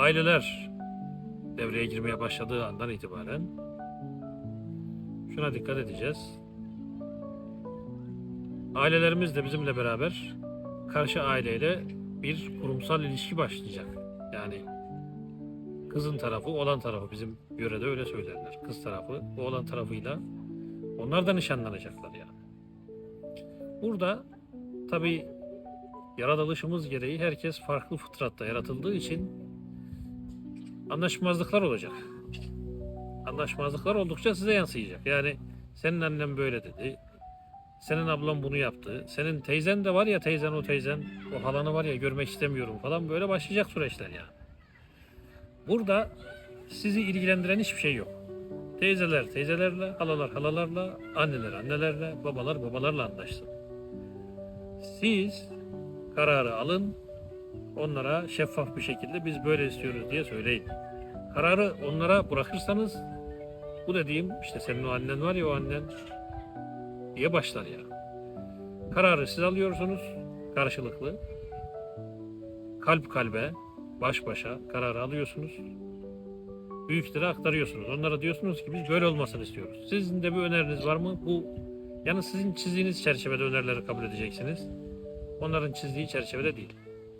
aileler devreye girmeye başladığı andan itibaren şuna dikkat edeceğiz. Ailelerimiz de bizimle beraber karşı aileyle bir kurumsal ilişki başlayacak. Yani kızın tarafı, oğlan tarafı bizim yörede öyle söylerler. Kız tarafı, oğlan tarafıyla onlar da nişanlanacaklar yani. Burada tabii yaratılışımız gereği herkes farklı fıtratta yaratıldığı için anlaşmazlıklar olacak. Anlaşmazlıklar oldukça size yansıyacak. Yani senin annen böyle dedi. Senin ablan bunu yaptı. Senin teyzen de var ya teyzen o teyzen. O halanı var ya görmek istemiyorum falan böyle başlayacak süreçler yani. Burada sizi ilgilendiren hiçbir şey yok. Teyzeler teyzelerle, halalar halalarla, anneler annelerle, babalar babalarla anlaşsın. Siz kararı alın, onlara şeffaf bir şekilde biz böyle istiyoruz diye söyleyin. Kararı onlara bırakırsanız bu dediğim işte senin o annen var ya o annen diye başlar ya. Kararı siz alıyorsunuz karşılıklı. Kalp kalbe, baş başa kararı alıyorsunuz. Büyüklere aktarıyorsunuz. Onlara diyorsunuz ki biz böyle olmasını istiyoruz. Sizin de bir öneriniz var mı? Bu yani sizin çizdiğiniz çerçevede önerileri kabul edeceksiniz. Onların çizdiği çerçevede değil.